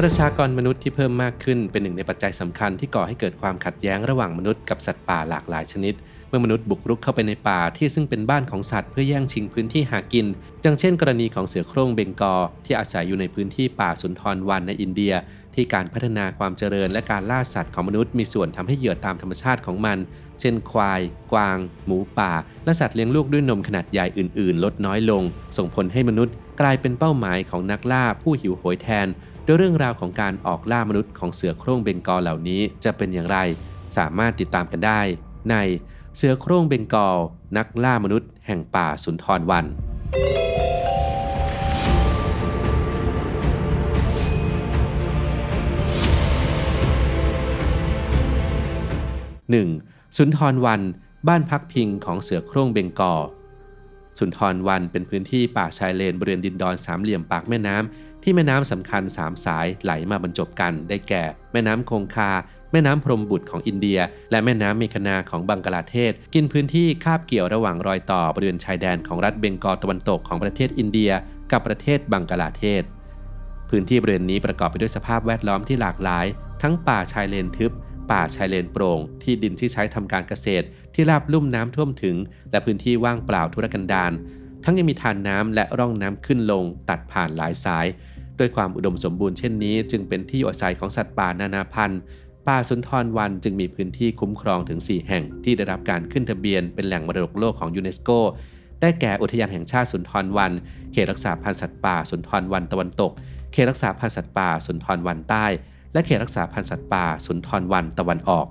ประชากรมนุษย์ที่เพิ่มมากขึ้นเป็นหนึ่งในปัจจัยสำคัญที่ก่อให้เกิดความขัดแย้งระหว่างมนุษย์กับสัตว์ป่าหลากหลายชนิด เมื่อมนุษย์บุกรุกเข้าไปในป่าที่ซึ่งเป็นบ้านของสัตว์เพื่อแย่งชิงพื้นที่หากินอย่างเช่น กรณีของเสือโคร่งเบงกอ ที่อาศัยอยู่ในพื้นที่ป่าสุนทรวันในอินเดีย ที่การพัฒนาความเจริญและการล่าสัตว์ของมนุษย์มีส่วนทำให้เหยื่อตามธรรมชาติของมัน เช่น ควาย กวาง หมูป่า และสัตว์เลี้ยงลูกด้วยนมขนาดใหญ่อื่น ๆ ลดน้อยลง ส่งผลให้มนุษย์กลายเป็นเป้าหมายของนักล่าผู้หิวโหยแทน โดยเรื่องราวของการออกล่ามนุษย์ของเสือโคร่งเบงกอลเหล่านี้จะเป็นอย่างไร สามารถติดตามกันได้ ในเสือโคร่งเบงกอลนักล่ามนุษย์แห่งป่าสุนทรวัน 1. สุนทรวัน บ้านพักพิงของเสือโคร่งเบงกอล สุนทรวันเป็นพื้นที่ป่าชายเลนบริเวณดินดอนสามเหลี่ยมปากแม่น้ำที่แม่น้ำสำคัญ3สายไหลมาบรรจบกัน ได้แก่ แม่น้ำคงคา แม่น้ำพรมบุตรของอินเดีย และแม่น้ำเมคนาของบังกลาเทศ กินพื้นที่คาบเกี่ยวระหว่างรอยต่อบริเวณชายแดนของรัฐเบงกอลตะวันตกของประเทศอินเดีย กับประเทศบังกลาเทศ พื้นที่บริเวณนี้ประกอบไปด้วยสภาพแวดล้อมที่หลากหลาย ทั้งป่าชายเลนทึบ ป่าชายเลนโปร่ง ที่ดินที่ใช้ทำการเกษตร ที่ราบลุ่มน้ำท่วมถึง และพื้นที่ว่างเปล่าทุรกันดารทั้งยังมีทานน้ำและร่องน้ำขึ้นลง ตัดผ่านหลายสาย ด้วยความอุดมสมบูรณ์เช่นนี้ จึงเป็นที่อยู่อาศัยของสัตว์ป่านานาพันธุ์ป่าสุนทรวันจึงมีพื้นที่คุ้มครองถึง 4 แห่งที่ได้รับการขึ้นทะเบียนเป็นแหล่งมรดกโลกของยูเนสโก ได้แก่อุทยานแห่งชาติสุนทรวัน เขตรักษาพันธุ์สัตว์ป่าสุนทรวันตะวันตก เขตรักษาพันธุ์สัตว์ป่าสุนทรวันใต้ และเขตรักษาพันธุ์สัตว์ป่าสุนทรวันตะวันออก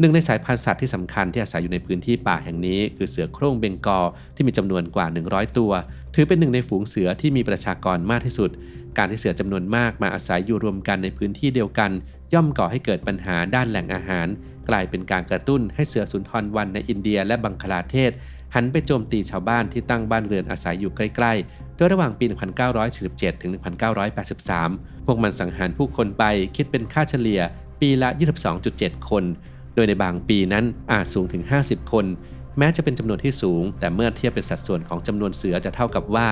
หนึ่งในสายพันธุ์สัตว์ที่สำคัญที่อาศัยอยู่ในพื้นที่ป่าแห่งนี้ คือเสือโคร่งเบงกอที่มีจำนวนกว่า 100 ตัว ถือเป็นหนึ่งในฝูงเสือที่มีประชากรมากที่สุด การที่เสือจำนวนมากมาอาศัยอยู่รวมกันในพื้นที่เดียวกัน ย่อมก่อให้เกิดปัญหาด้านแหล่งอาหาร กลายเป็นการกระตุ้นให้เสือสุนทรวันในอินเดียและบังคลาเทศ หันไปโจมตีชาวบ้านที่ตั้งบ้านเรือนอาศัยอยู่ใกล้ๆ โดยระหว่างปี 1947 ถึง 1983 พวกมันสังหารผู้คนไปคิดเป็นค่าเฉลี่ย ปีละ 22.7 คน โดยในบางปีนั้นอาจสูงถึง 50 คน แม้จะเป็นจำนวนที่สูง แต่เมื่อเทียบเป็นสัดส่วนของจำนวนเสือจะเท่ากับว่า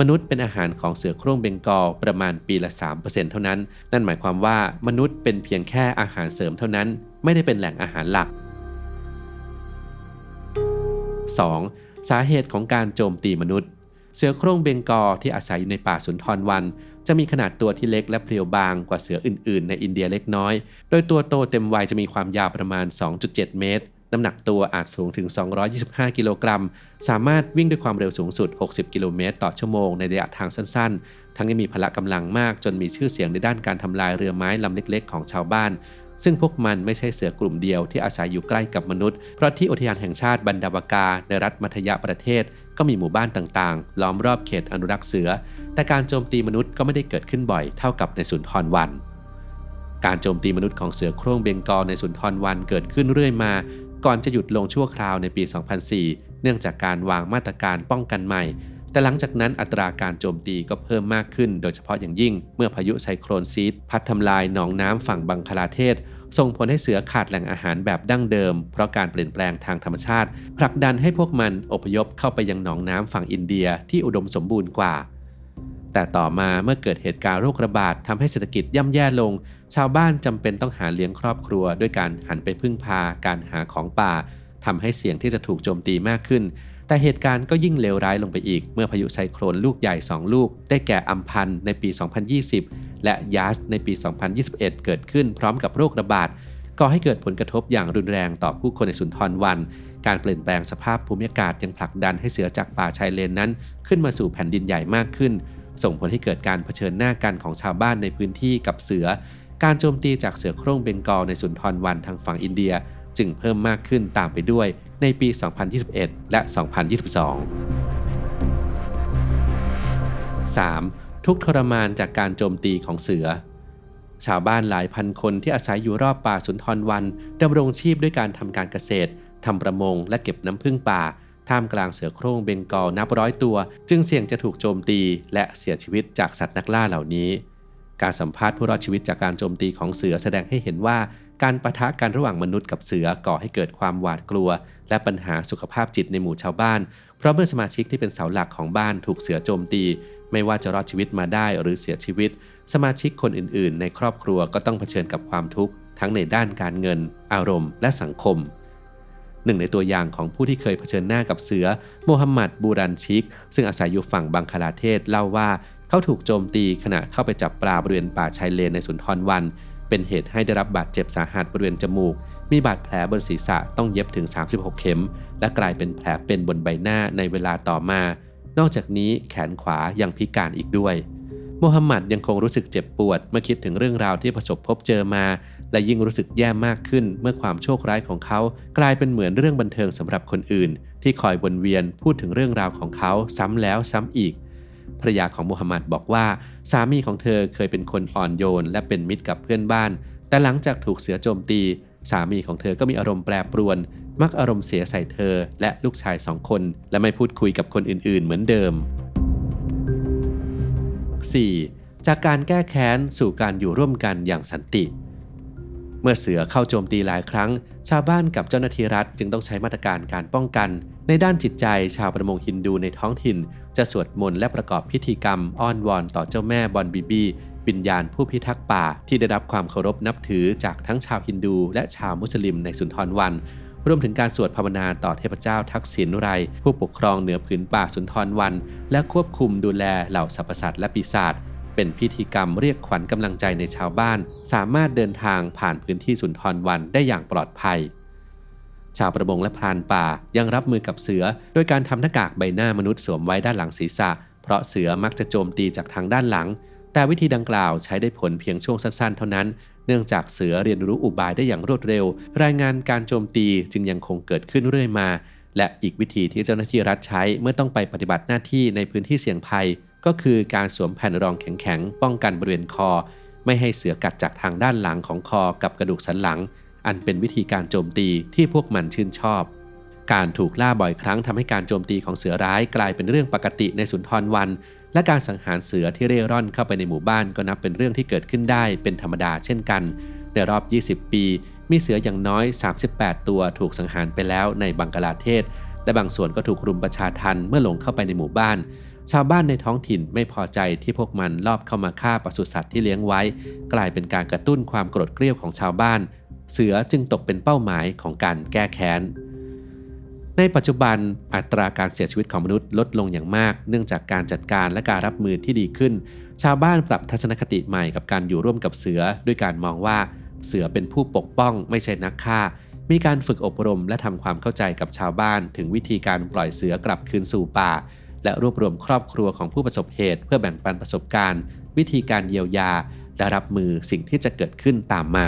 มนุษย์เป็นอาหารของเสือโคร่งเบงกอลประมาณปีละ 3%เท่านั้น นั่นหมายความว่ามนุษย์เป็นเพียงแค่อาหารเสริมเท่านั้น ไม่ได้เป็นแหล่งอาหารหลัก 2. สาเหตุของการโจมตีมนุษย์ เสือโคร่งเบงกอลที่อาศัยอยู่ในป่าสุนทรวันจะมีขนาดตัวที่เล็กและเพรียวบางกว่าเสืออื่น ๆ ในอินเดียเล็กน้อย โดยตัวโตเต็มวัยจะมีความยาวประมาณ 2.7 เมตร น้ำหนักตัวอาจสูงถึง 225 กิโลกรัม สามารถวิ่งด้วยความเร็วสูงสุด 60 กิโลเมตรต่อชั่วโมงในระยะทางสั้นๆ ทั้งยังมีพละกำลังมากจนมีชื่อเสียงในด้านการทำลายเรือไม้ลำเล็กๆ ของชาวบ้าน ซึ่งพวกมันไม่ใช่เสือกลุ่มเดียวที่อาศัยอยู่ใกล้กับมนุษย์ เพราะที่อุทยานแห่งชาติบันดาวกา ในรัฐมัธยประเทศ ก็มีหมู่บ้านต่างๆ ล้อมรอบเขตอนุรักษ์เสือ แต่การโจมตีมนุษย์ก็ไม่ได้เกิดขึ้นบ่อยเท่ากับในสุนทรวันการโจมตีมนุษย์ของเสือโคร่งเบงกอลในสุนทรวันเกิดขึ้นเรื่อยมา ก่อนจะหยุดลงชั่วคราวในปี 2004 เนื่องจากการวางมาตรการป้องกันใหม่ แต่หลังจากนั้นอัตราการโจมตีก็เพิ่มมากขึ้น โดยเฉพาะอย่างยิ่งเมื่อพายุไซโครนซีดพัดทำลายหนองน้ำฝั่งบังคลาเทศ ส่งผลให้เสือขาดแหล่งอาหารแบบดั้งเดิม เพราะการเปลี่ยนแปลงทางธรรมชาติผลักดันให้พวกมันอพยพเข้าไปยังหนองน้ำฝั่งอินเดียที่อุดมสมบูรณ์กว่า แต่ต่อมาเมื่อเกิดเหตุการณ์โรคระบาดทำให้เศรษฐกิจย่ำแย่ลง ชาวบ้านจำเป็นต้องหาเลี้ยงครอบครัว ด้วยการหันไปพึ่งพาการหาของป่าทำให้เสี่ยงที่จะถูกโจมตีมากขึ้น แต่เหตุการณ์ก็ยิ่งเลวร้ายลงไปอีก เมื่อพายุไซโครนลูกใหญ่ 2 ลูก ได้แก่อัมพันในปี 2020 และยาสในปี 2021 เกิดขึ้นพร้อมกับโรคระบาดก่อให้เกิดผลกระทบอย่างรุนแรงต่อผู้คนในสุนทรวัน การเปลี่ยนแปลงสภาพภูมิอากาศยังผลักดันให้เสือจากป่าชายเลนนั้น ขึ้นมาสู่แผ่นดินใหญ่มากขึ้น ส่งผลให้เกิดการเผชิญหน้ากันของชาวบ้านในพื้นที่กับเสือ การโจมตีจากเสือโคร่งเบงกอลในสุนทรวันทางฝั่งอินเดีย จึงเพิ่มมากขึ้นตามไปด้วยในปี 2021 และ 2022 3. ทุกทรมานจากการโจมตีของเสือ ชาวบ้านหลายพันคนที่อาศัยอยู่รอบป่าสุนทรวันดำรงชีพด้วยการทำการเกษตรทำประมงและเก็บน้ำพึ่งป่า ท่ามกลางเสือโคร่งเบงกอลนับร้อยตัว จึงเสี่ยงจะถูกโจมตี และเสียชีวิตจากสัตว์นักล่าเหล่านี้ การสัมภาษณ์ผู้รอดชีวิตจากการโจมตีของเสือแสดงให้เห็นว่าการประทะกันระหว่างมนุษย์กับเสือก่อให้เกิดความหวาดกลัว และปัญหาสุขภาพจิตในหมู่ชาวบ้าน เพราะเมื่อสมาชิกที่เป็นเสาหลักของบ้านถูกเสือโจมตี ไม่ว่าจะรอดชีวิตมาได้หรือเสียชีวิต สมาชิกคนอื่น ๆ ในครอบครัวก็ต้องเผชิญกับความทุกข์ทั้งในด้านการเงิน อารมณ์ และสังคม หนึ่งในตัวอย่างของผู้ที่เคยเผชิญหน้ากับเสือ โมฮัมหมัดบูรันชิก ซึ่งอาศัยอยู่ฝั่งบังคลาเทศเล่าว่า เขาถูกโจมตีขณะเข้าไปจับปลาบริเวณป่าชายเลนในสุนทรวัน เป็นเหตุให้ได้รับบาดเจ็บสาหัสบริเวณจมูก มีบาดแผลบนศีรษะต้องเย็บถึง 36 เข็ม และกลายเป็นแผลเป็นบนใบหน้าในเวลาต่อมา นอกจากนี้แขนขวายังพิการอีกด้วย มูฮัมหมัดยังคงรู้สึกเจ็บปวด เมื่อคิดถึงเรื่องราวที่ประสบพบเจอมา และยิ่งรู้สึกแย่มากขึ้น เมื่อความโชคร้ายของเขา กลายเป็นเหมือนเรื่องบันเทิงสำหรับคนอื่น ที่คอยวนเวียนพูดถึงเรื่องราวของเขาซ้ำแล้วซ้ำอีกภรรยาของมูฮัมหมัดบอกว่า สามีของเธอเคยเป็นคนอ่อนโยน และเป็นมิตรกับเพื่อนบ้าน แต่หลังจากถูกเสือโจมตี สามีของเธอก็มีอารมณ์แปรปรวน มักอารมณ์เสียใส่เธอ และลูกชายสองคน และไม่พูดคุยกับคนอื่น ๆ เหมือนเดิม 4. จากการแก้แค้นสู่การอยู่ร่วมกันอย่างสันติ เมื่อเสือเข้าโจมตีหลายครั้ง ชาวบ้านกับเจ้าหน้าที่รัฐจึงต้องใช้มาตรการการป้องกัน ในด้านจิตใจชาวประมงฮินดูในท้องถิ่น จะสวดมนต์และประกอบพิธีกรรมอ้อนวอนต่อเจ้าแม่บอนบีบีวิญญาณผู้พิทักษ์ป่าที่ได้รับความเคารพนับถือจากทั้งชาวฮินดูและชาวมุสลิมในสุนทรวัน รวมถึงการสวดภาวนาต่อเทพเจ้าทักษิณไร ผู้ปกครองเหนือผืนป่าสุนทรวัน และควบคุมดูแลเหล่าสรรพสัตว์และปีศาจเป็นพิธีกรรมเรียกขวัญกำลังใจในชาวบ้าน สามารถเดินทางผ่านพื้นที่สุนทรวันได้อย่างปลอดภัย ชาวประมงและพรานป่ายังรับมือกับเสือ โดยการทำหน้ากากใบหน้ามนุษย์สวมไว้ด้านหลังศีรษะ เพราะเสือมักจะโจมตีจากทางด้านหลัง แต่วิธีดังกล่าวใช้ได้ผลเพียงช่วงสั้นๆ เท่านั้น เนื่องจากเสือเรียนรู้อุบายได้อย่างรวดเร็ว รายงานการโจมตีจึงยังคงเกิดขึ้นเรื่อยมา และอีกวิธีที่เจ้าหน้าที่รัฐใช้เมื่อต้องไปปฏิบัติหน้าที่ในพื้นที่เสี่ยงภัย ก็คือการสวมแผ่นรองแข็งๆ ป้องกันบริเวณคอ ไม่ให้เสือกัดจากทางด้านหลังของคอกับกระดูกสันหลัง อันเป็นวิธีการโจมตีที่พวกมันชื่นชอบ การถูกล่าบ่อยครั้งทำให้การโจมตีของเสือร้ายกลายเป็นเรื่องปกติในสุนทรวัน และการสังหารเสือที่เร่ร่อนเข้าไปในหมู่บ้านก็นับเป็นเรื่องที่เกิดขึ้นได้เป็นธรรมดาเช่นกัน ในรอบ 20 ปี มีเสืออย่างน้อย 38 ตัวถูกสังหารไปแล้วในบังกลาเทศ และบางส่วนก็ถูกรุมประชาทันเมื่อหลงเข้าไปในหมู่บ้าน ชาวบ้านในท้องถิ่นไม่พอใจที่พวกมันลอบเข้ามาฆ่าปศุสัตว์ที่เลี้ยงไว้ กลายเป็นการกระตุ้นความโกรธเกรี้ยวของชาวบ้าน เสือจึงตกเป็นเป้าหมายของการแก้แค้น ในปัจจุบันอัตราการเสียชีวิตของมนุษย์ลดลงอย่างมาก เนื่องจากการจัดการและการรับมือที่ดีขึ้น ชาวบ้านปรับทัศนคติใหม่กับการอยู่ร่วมกับเสือ ด้วยการมองว่าเสือเป็นผู้ปกป้องไม่ใช่นักฆ่า มีการฝึกอบรมและทำความเข้าใจกับชาวบ้าน ถึงวิธีการปล่อยเสือกลับคืนสู่ป่า และรวบรวมครอบครัวของผู้ประสบเหตุ เพื่อแบ่งปันประสบการณ์ วิธีการเยียวยาและรับมือสิ่งที่จะเกิดขึ้นตามมา